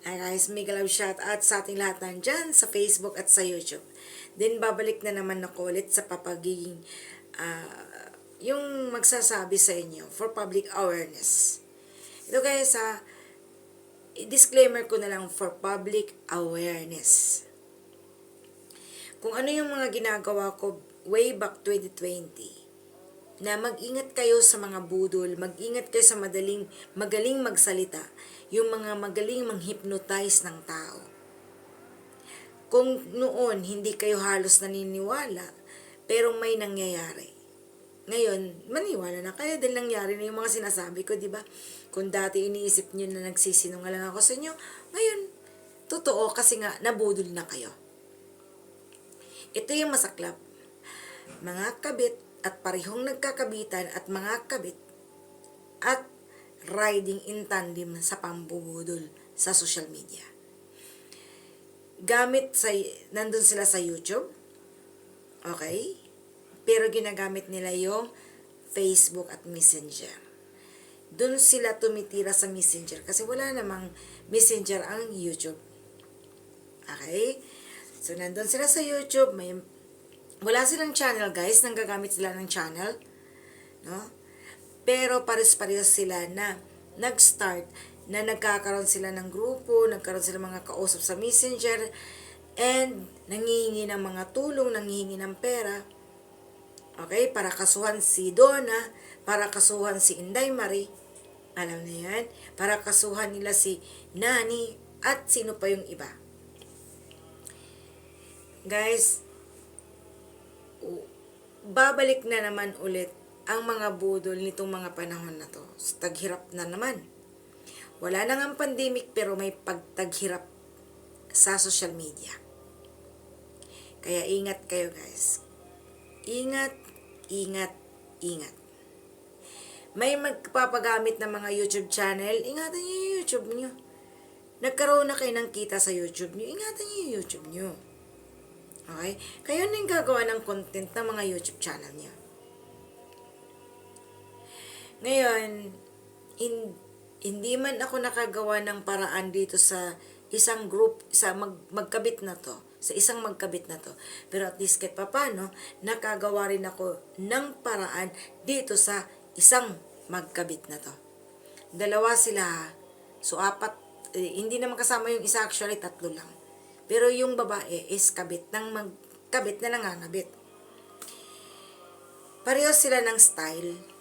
Hi guys, mega love shout out sa ating lahat nandyan sa Facebook at sa YouTube. Then babalik na naman ako ulit sa papagiging ah, yung magsasabi sa inyo for public awareness. Ito guys sa disclaimer ko na lang for public awareness. Kung ano yung mga ginagawa ko way back 2020, na mag-ingat kayo sa mga budol, mag-ingat kayo sa madaling, magaling magsalita, yung mga magaling mang-hypnotize ng tao. Kung noon hindi kayo halos naniniwala, pero may nangyayari. Ngayon, maniwala na kayo dahil nangyari na yung mga sinasabi ko, di ba? Kung dati iniisip nyo na nagsisinungaling ako sa inyo, ngayon, totoo kasi nga, nabudol na kayo. Ito yung masaklap. Mga kabit at parehong nagkakabitan at mga kabit riding in tandem sa pambubudol sa social media. Gamit sa, nandun sila sa YouTube. Okay? Pero ginagamit nila yung Facebook at Messenger. Doon sila tumitira sa Messenger kasi wala namang Messenger ang YouTube. Okay? So, nandun sila sa YouTube. May, wala silang channel, guys. Nanggagamit sila ng channel. No? Pero pares-pares sila na nag-start na nagkakaroon sila ng grupo, nagkaroon sila mga kausap sa messenger, and nangihingi ng mga tulong, nangihingi ng pera. Okay? Para kasuhan si Donna, para kasuhan si Inday Marie. Alam niyo yan? Para kasuhan nila si Nani at sino pa yung iba. Guys, babalik na naman ulit ang mga budol nitong mga panahon na to. Taghirap na naman. Wala na nga pandemic pero may pagtaghirap sa social media. Kaya ingat kayo guys. Ingat, ingat, ingat. May magpapagamit ng mga YouTube channel, ingatan niyo yung YouTube niyo. Nagkaroon na kayo ng kita sa YouTube niyo, ingatan niyo yung YouTube niyo. Okay? Kayo na yung gagawa ng content ng mga YouTube channel niyo. Ngayon, in, hindi man ako nakagawa ng paraan dito sa isang group, sa mag, magkabit na to, sa isang magkabit na to. Pero at least kahit papano, nakagawa rin ako ng paraan dito sa isang magkabit na to. Dalawa sila, so apat, eh, hindi naman kasama yung isa actually, tatlo lang. Pero yung babae is kabit ng magkabit na nangangabit. Pareho sila ng style.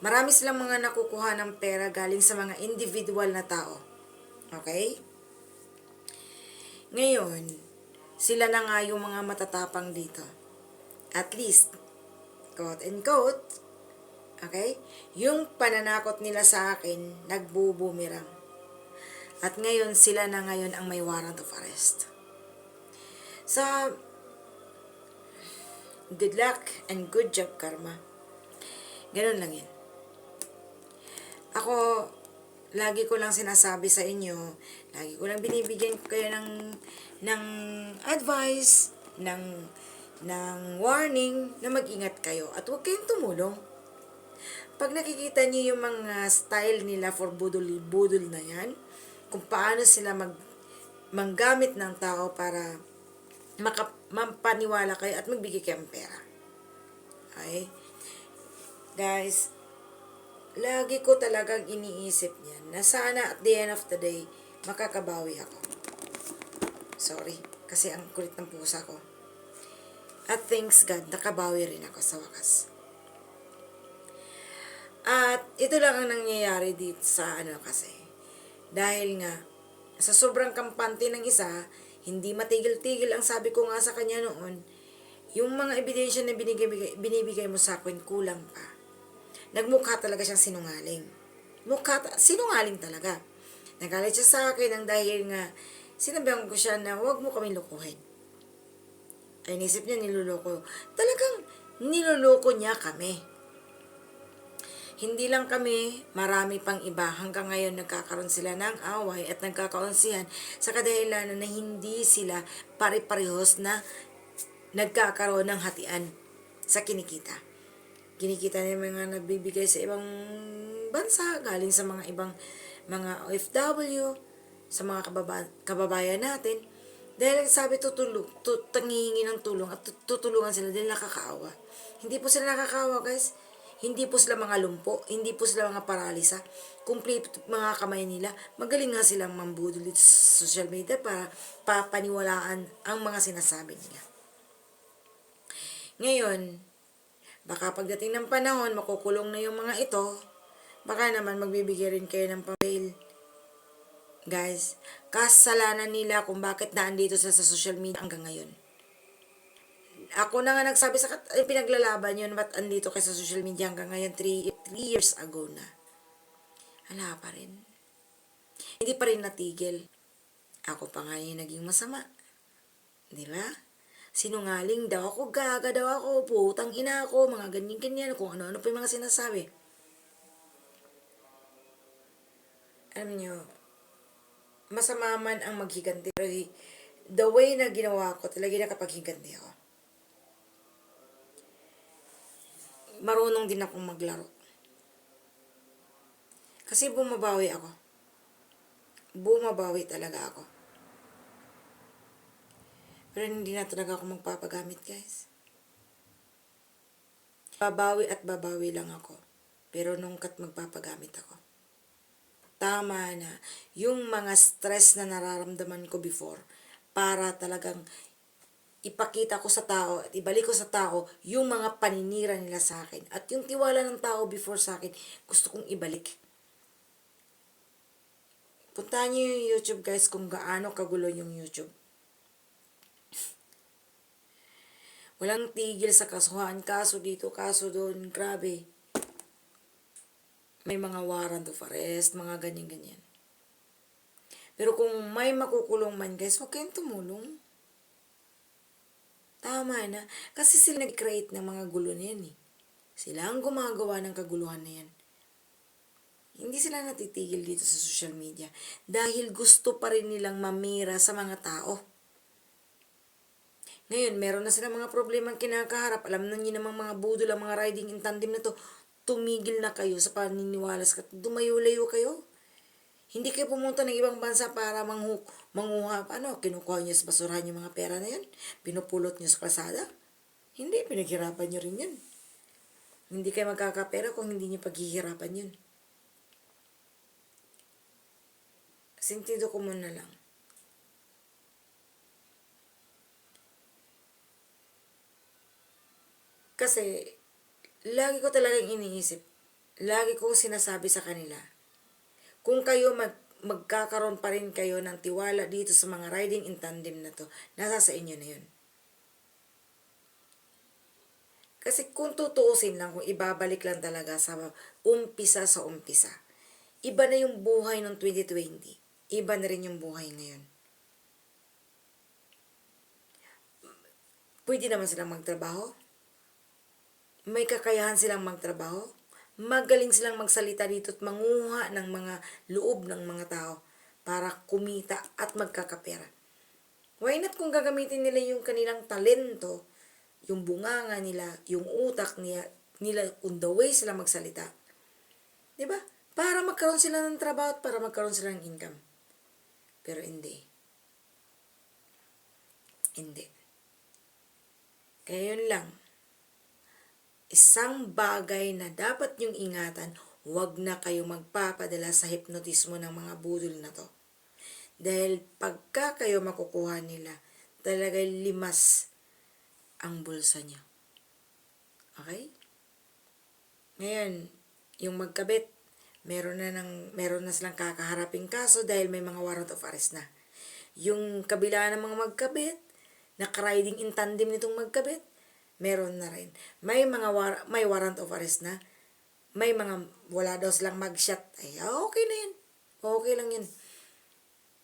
Marami silang mga nakukuha ng pera galing sa mga individual na tao. Okay? Ngayon, sila na nga yung mga matatapang dito. At least, quote and quote, okay? Yung pananakot nila sa akin, nagbubumirang. At ngayon, sila na ngayon ang may warrant of arrest. So, good luck and good job, Karma. Ganun lang yan. Lagi ko lang sinasabi sa inyo, lagi ko lang binibigyan ko kayo ng, ng advice, ng, ng warning na mag-ingat kayo at huwag kayong tumulong. Pag nakikita niyo yung mga style nila for budol-budol na yan, kung paano sila mag, manggamit ng tao para maka, mampaniwala kayo at magbigay kayo ng pera. Okay? Guys, lagi ko talagang iniisip niyan na sana at the end of the day, makakabawi ako. Sorry, kasi ang kulit ng pusa ko. At thanks God, nakabawi rin ako sa wakas. At ito lang ang nangyayari dito sa ano kasi. Dahil nga, sa sobrang kampante ng isa, hindi matigil-tigil ang sabi ko nga sa kanya noon, yung mga ebidensya na binigay, binibigay mo sa akin, kulang pa. Nagmukha talaga siyang sinungaling. Mukha, ta- sinungaling talaga. Nagalit siya sa akin ang dahil nga, sinabihan ko siya na huwag mo kami lukuhin. Ay, nisip niya niluloko. Talagang niluloko niya kami. Hindi lang kami, marami pang iba. Hanggang ngayon nagkakaroon sila ng away at nagkakaunsihan sa kadahilanan na hindi sila pare-parehos na nagkakaroon ng hatian sa kinikita. Kinikita niya mga nagbibigay sa ibang bansa, galing sa mga ibang mga OFW, sa mga kababa- kababayan natin. Dahil sabi tutulong, tut, tangihingi ng tulong at tut- tutulungan sila dahil nakakaawa. Hindi po sila nakakaawa guys. Hindi po sila mga lumpo, hindi po sila mga paralisa. Complete mga kamay nila. Magaling nga silang mambudol dito sa social media para papaniwalaan ang mga sinasabi nila. Ngayon, baka pagdating ng panahon, makukulong na yung mga ito, baka naman magbibigay rin kayo ng pamail. Guys, kasalanan nila kung bakit naandito sa, sa social media hanggang ngayon. Ako na nga nagsabi sa kat- pinaglalaban yun, ba't andito kayo sa social media hanggang ngayon, 3 years ago na. Wala pa rin. Hindi pa rin natigil. Ako pa nga yung naging masama. Di ba? Sinungaling daw ako, gaga daw ako, putang ina ako, mga ganyan-ganyan, kung ano-ano pa yung mga sinasabi. Alam nyo, masama man ang maghiganti, pero the way na ginawa ko, talaga nakapaghiganti ako. Marunong din akong maglaro. Kasi bumabawi ako. Bumabawi talaga ako. Pero hindi na talaga ako magpapagamit, guys. Babawi at babawi lang ako. Pero nungkat magpapagamit ako. Tama na. Yung mga stress na nararamdaman ko before, para talagang ipakita ko sa tao at ibalik ko sa tao yung mga paninira nila sa akin. At yung tiwala ng tao before sa akin, gusto kong ibalik. Puntahan niyo yung YouTube guys kung gaano kagulo yung YouTube. Walang tigil sa kasuhan. Kaso dito, kaso doon. Grabe. May mga warrant of arrest, mga ganyan-ganyan. Pero kung may makukulong man guys, huwag kayong tumulong. Tama na. Kasi sila nag-create ng mga gulo na yan eh. Sila ang gumagawa ng kaguluhan na yan. Hindi sila natitigil dito sa social media dahil gusto pa rin nilang mamira sa mga tao. Ngayon, meron na sila mga problema kinakaharap. Alam na niyo namang mga budol, ang mga riding in tandem na to. Tumigil na kayo sa paniniwala sa dumayo-layo kayo. Hindi kayo pumunta ng ibang bansa para manghu manguha. Ano, kinukuha niyo sa basurahan yung mga pera na yan? Pinupulot niyo sa kalsada? Hindi, pinaghirapan niyo rin yan. Hindi kayo magkakapera kung hindi niyo paghihirapan yun. Sentido ko muna lang. Kasi, lagi ko talagang iniisip, lagi ko sinasabi sa kanila, kung kayo mag, magkakaroon pa rin kayo ng tiwala dito sa mga riding in tandem na to, nasa sa inyo na yun. Kasi kung tutuusin lang, kung ibabalik lang talaga sa umpisa sa umpisa, iba na yung buhay ng 2020. Iba na rin yung buhay ngayon. Pwede naman silang magtrabaho. May kakayahan silang magtrabaho. Magaling silang magsalita dito at manguha ng mga loob ng mga tao para kumita at magkakapera. Why not kung gagamitin nila yung kanilang talento, yung bunganga nila, yung utak nila, nila on the way sila magsalita. 'Di ba? Para magkaroon sila ng trabaho at para magkaroon sila ng income. Pero hindi. Hindi. Kaya yun lang. Isang bagay na dapat yung ingatan, huwag na kayo magpapadala sa hipnotismo ng mga budol na to. Dahil pagka kayo makukuha nila, talaga limas ang bulsa niyo. Okay? Ngayon, yung magkabit, meron na ng meron na silang kakaharaping kaso dahil may mga warrant of arrest na. Yung kabila ng mga magkabit, naka-riding in tandem nitong magkabit, meron na rin. May mga war- may warrant of arrest na. May mga wala daw silang mag-shot. Ay, okay na yun. Okay lang yun.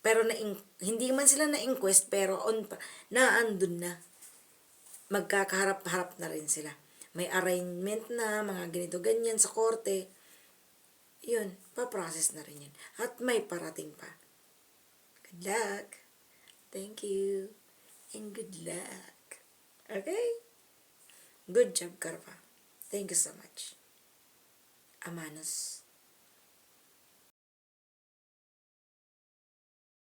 Pero na hindi man sila na-inquest pero on pa, naandun na. Magkakaharap-harap na rin sila. May arraignment na, mga ganito ganyan sa korte. Yun, pa-process na rin yun. At may parating pa. Good luck. Thank you. And good luck. Okay? Good job, Karpa. Thank you so much. Amanos.